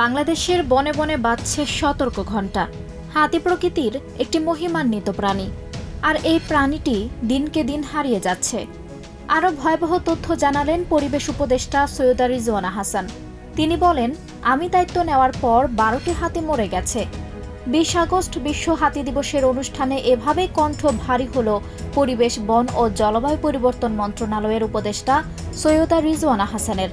বাংলাদেশের বনে বনে বাজছে সতর্ক ঘণ্টা। হাতি প্রকৃতির একটি মহিমান্বিত প্রাণী। আর এই প্রাণীটি দিনকে দিন হারিয়ে যাচ্ছে। আরও ভয়াবহ তথ্য জানালেন পরিবেশ উপদেষ্টা সৈয়দা রিজওয়ানা হাসান। তিনি বলেন, আমি দায়িত্ব নেওয়ার পর বারোটি হাতি মরে গেছে। বিশ আগস্ট বিশ্ব হাতি দিবসের অনুষ্ঠানে এভাবেই কণ্ঠ ভারী হল পরিবেশ, বন ও জলবায়ু পরিবর্তন মন্ত্রণালয়ের উপদেষ্টা সৈয়দা রিজওয়ানা হাসানের।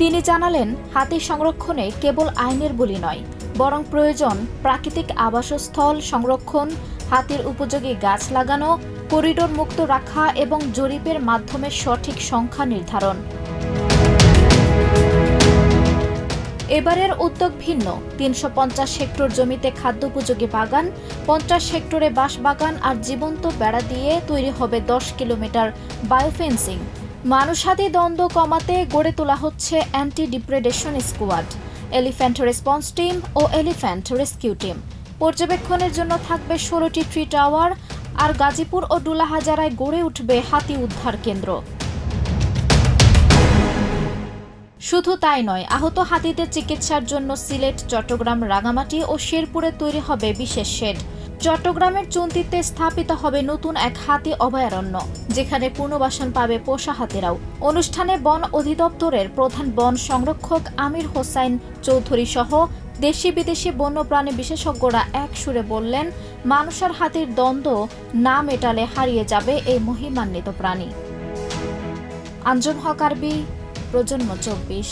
তিনি জানালেন হাতি সংরক্ষণে কেবল আইনের বলি নয়, বরং প্রয়োজন প্রাকৃতিক আবাসস্থল সংরক্ষণ, হাতির উপযোগী গাছ লাগানো, করিডোর মুক্ত রাখা এবং জরিপের মাধ্যমে সঠিক সংখ্যা নির্ধারণ। এবারের উদ্যোগ ভিন্ন, তিনশো পঞ্চাশ হেক্টর জমিতে খাদ্যোপযোগী বাগান, পঞ্চাশ হেক্টরে বাঁশ বাগান আর জীবন্ত বেড়া দিয়ে তৈরি হবে দশ কিলোমিটার বায়োফেন্সিং। মানুষাদি দ্বন্দ্ব কমাতে গড়ে তোলা হচ্ছে anti depredation squad. Elephant response team ও এলিফ্যান্ট রেস্কিউ টিম। পর্যবেক্ষণের জন্য থাকবে ষোলোটি ট্রি টাওয়ার আর গাজীপুর ও ডুলাহাজারায় গড়ে উঠবে হাতি উদ্ধার কেন্দ্র। শুধু তাই নয়, আহত হাতিদের চিকিৎসার জন্য সিলেট, চট্টগ্রাম, রাঙামাটি ও শেরপুরে তৈরি হবে বিশেষ শেড। চট্টগ্রামের চুন্তিতে স্থাপিত হবে নতুন এক হাতি অভয়ারণ্য, যেখানে পুনর্বাসন পাবে পোষা হাতিরাও। অনুষ্ঠানে বন অধিদপ্তরের প্রধান বন সংরক্ষক আমির হোসাইন চৌধুরী সহ দেশি বিদেশি বন্যপ্রাণী বিশেষজ্ঞরা এক সুরে বললেন, মানুষের হাতির দ্বন্দ্ব না মেটালে হারিয়ে যাবে এই মহিমান্বিত প্রাণী। আঞ্জন হক আরবি প্রজন্ম চব্বিশ।